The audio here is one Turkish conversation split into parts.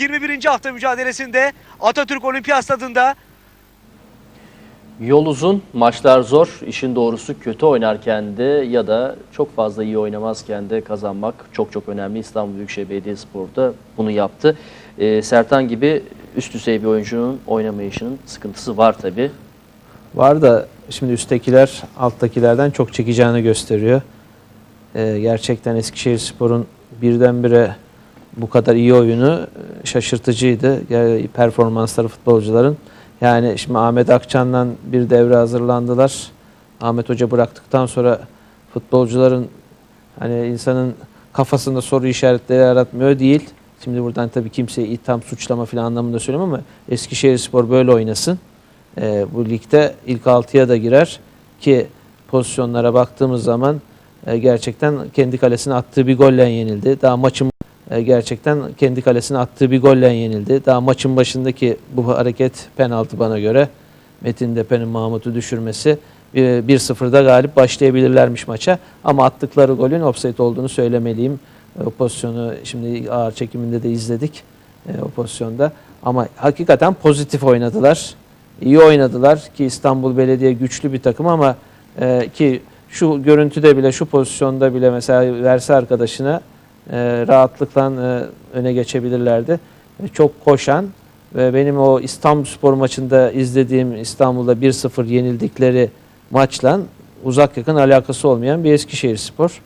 21. hafta mücadelesinde Atatürk Olimpiyat Stadı'nda Yol uzun, maçlar zor. İşin doğrusu kötü oynarken de ya da çok fazla iyi oynamazken de kazanmak çok çok önemli. İstanbul Büyükşehir Belediyespor'da bunu yaptı. Ee, Sertan gibi üst düzey bir oyuncunun oynamayışının sıkıntısı var tabii. Var da şimdi üsttekiler alttakilerden çok çekeceğini gösteriyor. Ee, gerçekten Eskişehirspor'un birdenbire bu kadar iyi oyunu e, şaşırtıcıydı. Yani performansları futbolcuların. Yani şimdi Ahmet Akçan'dan bir devre hazırlandılar. Ahmet Hoca bıraktıktan sonra futbolcuların hani insanın kafasında soru işaretleri yaratmıyor değil. Şimdi buradan tabii kimseyi itham, suçlama falan anlamında söylemiyorum ama Eskişehirspor böyle oynasın. Ee, bu ligde ilk 6'ya da girer ki pozisyonlara baktığımız zaman e, gerçekten kendi kalesine attığı bir golle yenildi. Daha maçın e, gerçekten kendi kalesine attığı bir golle yenildi. Daha maçın başındaki bu hareket penaltı bana göre. Metin Depe'nin Mahmut'u düşürmesi e, 1-0'da galip başlayabilirlermiş maça. Ama attıkları golün offside olduğunu söylemeliyim. E, O pozisyonu şimdi ağır çekiminde de izledik e, o pozisyonda. Ama hakikaten pozitif oynadılar. İyi oynadılar ki İstanbul Belediye güçlü bir takım ama e, ki şu görüntüde bile şu pozisyonda bile mesela verse arkadaşına e, rahatlıkla e, öne geçebilirlerdi. E, çok koşan ve benim o İstanbul Spor maçında izlediğim İstanbul'da 1-0 yenildikleri maçla uzak yakın alakası olmayan bir Eskişehir Spor.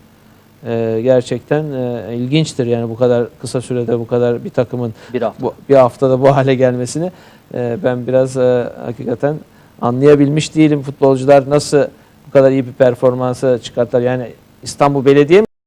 E, gerçekten e, ilginçtir yani bu kadar kısa sürede bu kadar bir takımın Bir hafta. bu, bir haftada bu hale gelmesini e, ben biraz e, hakikaten anlayabilmiş değilim. Futbolcular nasıl bu kadar iyi bir performansı çıkarttılar. Yani İstanbul Belediye mi